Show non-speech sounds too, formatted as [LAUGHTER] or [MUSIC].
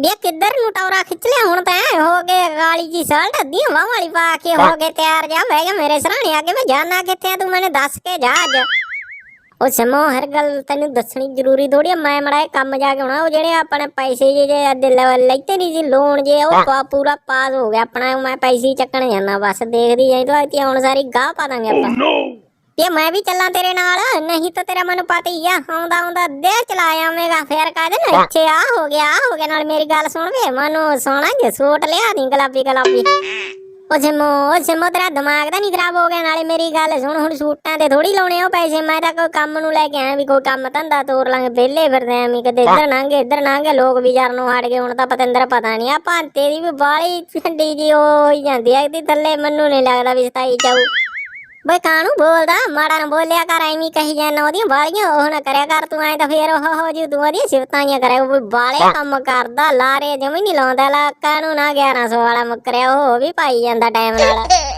ਬੇ ਕਿੱਧਰ ਨੂੰ ਟੌਰਾ ਖਿੱਚ ਲਿਆ? ਹੁਣ ਤਾਂ ਹੋ ਗਏ ਗਾਲੀ ਜੀ ਸ਼ਰਟ ਅੱਧੀਆਂ ਬਾਹਾਂ ਵਾਲੀ ਪਾ ਕੇ ਹੋ ਗਏ ਤਿਆਰ ਜਾ। ਬਹਿ ਗਿਆ ਮੇਰੇ ਸਰਾਣੇ ਆ ਕੇ ਮੈਂ ਜਾਣਾ ਕਿੱਥੇ ਆ? ਤੂੰ ਮੈਨੂੰ ਦੱਸ ਕੇ ਜਾ ਅੱਜ। ਉਹ ਸਮੋ ਹਰ ਗੱਲ ਤੈਨੂੰ ਦੱਸਣੀ ਜ਼ਰੂਰੀ ਥੋੜੀ ਮੈਂ ਮੜਾ ਕੰਮ ਜਾ ਕੇ ਆਉਣਾ। ਉਹ ਜਿਹੜੇ ਆਪਣੇ ਪੈਸੇ ਜੇ ਜੇ ਅੱਧੇ ਲੈਵਲ ਲੈਤੇ ਨਹੀਂ ਸੀ ਲੋਨ ਜੇ ਉਹ ਪਾ- ਪੂਰਾ ਪਾਸ ਹੋ ਗਿਆ ਆਪਣਾ। ਮੈਂ ਪੈਸੇ ਚੱਕਣ ਜਾਣਾ ਬਸ ਦੇਖਦੀ ਜਾਈ ਤੂੰ ਹੁਣ ਸਾਰੀ ਗਾਹ ਪਾ ਦਾਂਗੇ ਆਪਾਂ। ਇਹ ਮੈਂ ਵੀ ਚੱਲਾਂ ਤੇਰੇ ਨਾਲ ਨਹੀਂ ਤਾਂ ਤੇਰਾ ਮੈਨੂੰ ਪਤਾ ਹੀ ਆ ਆਉਂਦਾ ਆਉਂਦਾ ਦੇ ਚਲਾ ਆਵੇਂਗਾ ਫੇਰ ਕਾਹਦੇ ਨਾ ਇੱਥੇ ਆ ਹੋ ਗਿਆ ਆਹ ਹੋ ਗਿਆ ਨਾਲ ਮੇਰੀ ਗੱਲ ਸੁਣ ਵੇ ਮਨੂੰ ਸੋਹਣਾ ਸੂਟ ਲਿਆ ਨਹੀਂ ਗੁਲਾਬੀ ਗੁਲਾਬੀ। ਉਹ ਜਮੋ ਉਹ ਜਮੋ ਤੇਰਾ ਦਿਮਾਗ ਤਾਂ ਨਹੀਂ ਖਰਾਬ ਹੋ ਗਿਆ ਨਾਲੇ ਮੇਰੀ ਗੱਲ ਸੁਣ ਹੁਣ ਸੂਟਾਂ ਤੇ ਥੋੜੀ ਲਾਉਣੇ ਉਹ ਪੈਸੇ ਮੈਂ ਤਾਂ ਕੋਈ ਕੰਮ ਨੂੰ ਲੈ ਕੇ ਆਇਆ ਵੀ ਕੋਈ ਕੰਮ ਧੰਦਾ ਤੋਰ ਲਾਂਗੇ ਵਿਹਲੇ ਫਿਰਦੇ ਆਂ ਵੀ ਕਦੇ ਇੱਧਰ ਨਾਂਗੇ ਇੱਧਰ ਨਾਂਗੇ ਲੋਕ ਵੀ ਯਾਰ ਨੂੰ ਹਟ ਗਏ ਹੁਣ ਤਾਂ ਪਤੰਦਰ ਪਤਾ ਨਹੀਂ ਆ ਭਾਂਤੇ ਦੀ ਵੀ ਬਾਲੀ ਠੰਡੀ ਜੀ ਹੋਈ ਜਾਂਦੀ ਆ ਇਹਦੀ ਥੱਲੇ ਮੈਨੂੰ ਨਹੀਂ ਲੱਗਦਾ ਵੀ ਸਤਾਈ ਜਾਊ। ਬਈ ਕਾਣੂ ਬੋਲਦਾ? ਮਾੜਾ ਨਾ ਬੋਲਿਆ ਕਰ ਐਵੇਂ ਕਹੀ ਜਾਣਾ ਉਹਦੀਆਂ ਬਾਲੀਆਂ ਉਹ ਨਾ ਕਰਿਆ ਕਰ ਤੂੰ ਐ ਤਾਂ ਫੇਰ ਉਹ ਹੋ ਜੀ ਤੂੰ ਉਹਦੀਆਂ ਸਿਫਤਾਂ ਕਰਿਆ ਉਹ ਬਾਲੇ ਕੰਮ ਕਰਦਾ ਲਾਰੇ ਜਮੀ ਨਹੀਂ ਲਾਉਂਦਾ ਲਾ ਕਾਣੂ ਨਾ 1100 ਵਾਲਾ ਮੁੱਕਰਿਆ ਉਹ ਵੀ ਪਾਈ ਜਾਂਦਾ ਟਾਈਮ ਨਾਲ। [LAUGHS]